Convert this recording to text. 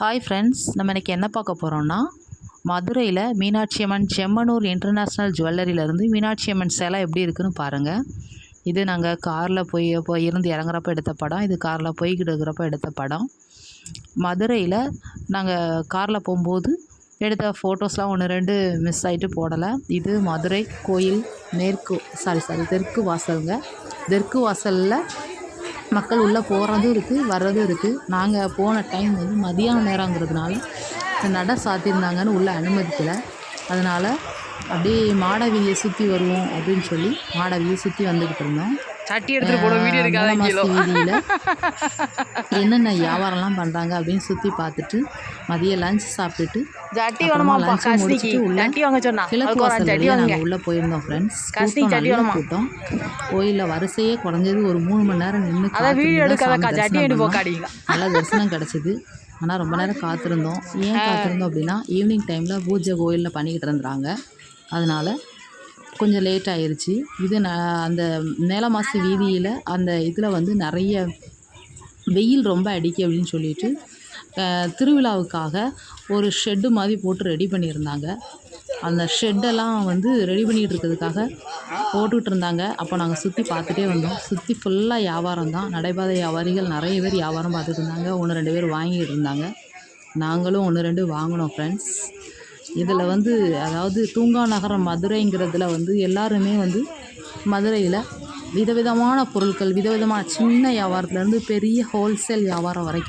Hi friends நம்ம இன்றைக்கி என்ன பார்க்க போகிறோம்னா மதுரையில் மீனாட்சி அம்மன் செம்மனூர் இன்டர்நேஷ்னல் ஜுவல்லரியிலேருந்து மீனாட்சி அம்மன் சிலை எப்படி இருக்குன்னு பாருங்கள் இது நாங்கள் காரில் போய் போய் இருந்து இறங்குறப்ப எடுத்த படம். இது காரில் போய்கிட்டு இருக்கிறப்ப எடுத்த படம். மதுரையில் நாங்கள் காரில் போகும்போது எடுத்த ஃபோட்டோஸ்லாம் ஒன்று ரெண்டு மிஸ் ஆகிட்டு போடலை. இது மதுரை கோயில் மேற்கு சாரி சாரி தெற்கு வாசலுங்க. தெற்கு வாசலில் மக்கள் உள்ளே போகிறதும் இருக்குது வர்றதும் இருக்குது நாங்கள் போன டைம் வந்து மதியான நேரங்கிறதுனால நடை சாத்தியிருந்தாங்கன்னு உள்ளே அனுமதிக்கலை. அதனால் அப்படியே மாட வீதியை சுற்றி வருவோம் அப்படின்னு சொல்லி மாட வீதியை சுற்றி வந்துக்கிட்டு இருந்தோம். சட்டி எடுத்துட்டு போன வீடியோ இருக்காத கிலோ என்னென்ன வியாபாரம்லாம் பண்ணுறாங்க அப்படின்னு சுற்றி பார்த்துட்டு மதியம் லஞ்ச் சாப்பிட்டுட்டு lunch கஸ்னிக்கு முடிச்சிட்டு உள்ள ஜட்டி வாங்க சொன்னா. கிழக்கு வாசல் நாங்கள் உள்ளே போயிருந்தோம் ஃப்ரெண்ட்ஸ் கூட்டம் சட்டி நல்ல வேணுமா? கூட்டம். கோயிலில் வரிசையே குறைஞ்சது ஒரு மூணு மணி நேரம் நின்று அதான் வீடியோ எடுக்காதக்கா ஜட்டி எடுத்து போக்காடிங்க நல்லா தரிசனம் கிடச்சிது. ஆனால் ரொம்ப நேரம் காத்திருந்தோம். ஏன் காத்திருந்தோம் அப்படின்னா ஈவினிங் டைமில் பூஜை கோயிலில் பண்ணிக்கிட்டு இருந்தாங்க அதனால் கொஞ்சம் லேட் ஆயிடுச்சு இது நான் அந்த மேலமாசி வீதியில் அந்த இதில் வந்து நிறைய வெயில் ரொம்ப அடிக்கு அப்படின்னு சொல்லிட்டு திருவிழாவுக்காக ஒரு ஷெட்டு மாதிரி போட்டு ரெடி பண்ணியிருந்தாங்க. அந்த ஷெட்டெல்லாம் வந்து ரெடி பண்ணிகிட்டு இருக்கிறதுக்காக போட்டுக்கிட்டு இருந்தாங்க. அப்போ நாங்கள் சுற்றி பார்த்துட்டே வந்தோம். சுற்றி ஃபுல்லாக வியாபாரம் தான். நடைபாதை வியாபாரிகள் நிறைய பேர் வியாபாரம் பார்த்துட்டு இருந்தாங்க. ஒன்று ரெண்டு பேர் வாங்கிட்டு இருந்தாங்க. நாங்களும் ஒன்று ரெண்டு வாங்கினோம் ஃப்ரெண்ட்ஸ் இதில் வந்து அதாவது தூங்கா நகரம் மதுரைங்கிறதுல வந்து எல்லாருமே வந்து மதுரையில் விதவிதமான பொருட்கள் விதவிதமான சின்ன வியாபாரத்துலேருந்து பெரிய ஹோல்சேல் வியாபாரம் வரைக்கும்